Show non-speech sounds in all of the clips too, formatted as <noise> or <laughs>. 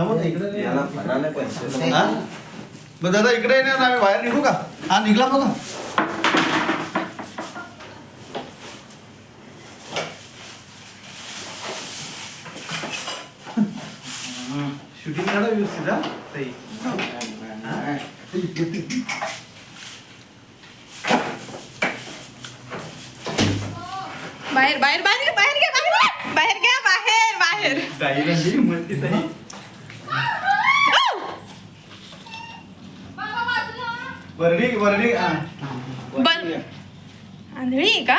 थांबा ना, इकडे. याला म्हणाले पैसे हा? बरं दादा इकडे येणार ना आम्ही बाहेर निघू का हा निघला बघा शूटिंग काढा व्यवस्थित हा ताई. हा? बाहेर बाहेर बाहेर घ्या बाहेर घ्या बाहेर घ्या बाहेर घ्या बाहेर बाहेर ताईला जी म्हणते ताई. हा. आंधळी आहे का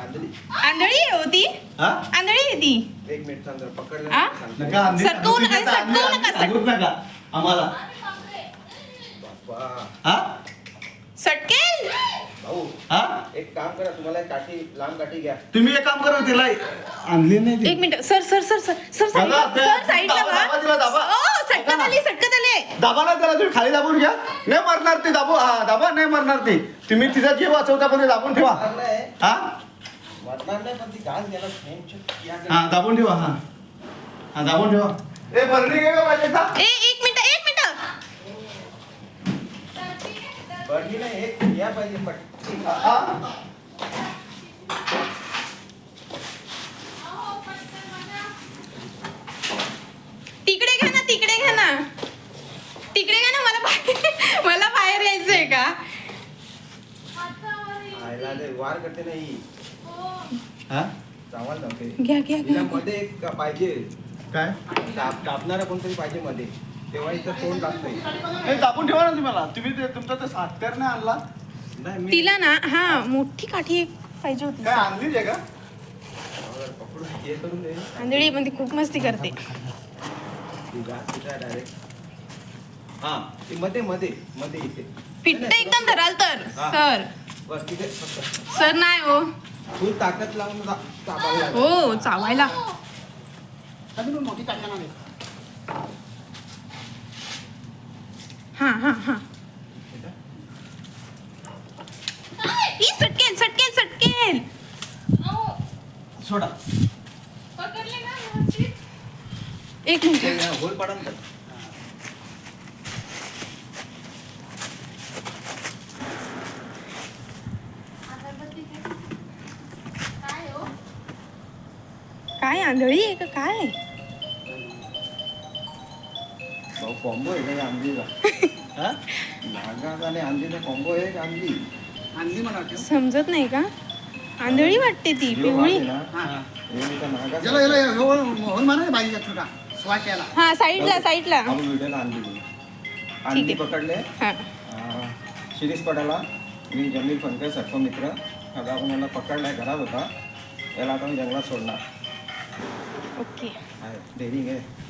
आंधळी आंधळी आहे होती हा? आंधळी आहे ती एक मिनिट सांग जरा पकडलं आ? सांगतो. नका सरकवू सरकवू नका आम्हाला. हा सटकेल भाऊ हा एक काम करा तुम्हाला एक काठी लांब काठी घ्या तुम्ही एक काम करा तिला आणली नाही ती. एक minute sir sir sir sir sir साईडला दादा, ते- सर साईडला दाबा, दाबा तिला, दाबा. ओ सटकत आली सटकत दाबा ना त्याला तुम्ही खाली दाबून घ्या. नाही मरणार ती दाबू हा दाबा नाही मरणार ती. तुम्ही तिचा जीव वाचवता पण ते दाबून ठेवा. हा? हा दाबून ठेवा हा. हा दाबून ठेवा. ए भरणी घे का पाहिजे का ए एक मिनिट एक मिनिट. बरली नाही एक या पाहिजे पट्टी हा? तिकडे घ्या ना तिकडे घ्या ना तिकडे घ्या ना मला बाहेर मला बाहेर यायचंय का ते वार करते नाही हा? नव्हते घ्या घ्या तिला घ्या मध्ये एक का- पाहिजे. काय? काप कापणारा कोणतरी पाहिजे मध्ये. तेव्हा इथं तोंड लागतंय. नाही दाबून ठेवा ना तुम्ही मला. तुम्ही ते तुमचा ते नाही आणला? नाही मी तिला ना हा मोठी काठी एक पाहिजे होती. काय आणलीच आहे का? अगर पकडून हे करून दे. आंधळी पण ती खूप मस्ती करते. डायरेक्ट हा ती मध्ये मध्ये मध्ये इथे पिट्ट एकदम धराल तर. हा. सर. सर नाही हो. फुल ताकद लावून. हो चावायला. हा हा हा. ई सटकेल सटकेल सटकेल. सोडा. एक मिनिट. होल पडा काय आंधळी आहे का काय? भाऊ कॉम्बो आहे का आंधीचा <laughs> हा? आणि आंधीचा कॉम्बो आहे आंधी आणली मला वाटतं. समजत नाही का? आंधळी वाटते ती पिवळी. हा. याला होऊन मारा छोटा. स्वाट याला. हा साईडला साईडला. आहे. पकडले. हा. शिरीष पडाला. मी जमीन फनके सर्प मित्र. आता आपण याला पकडलाय घरात होता. याला आता मी जंगलात सोडणार. ओके आहे डेअरिंग आहे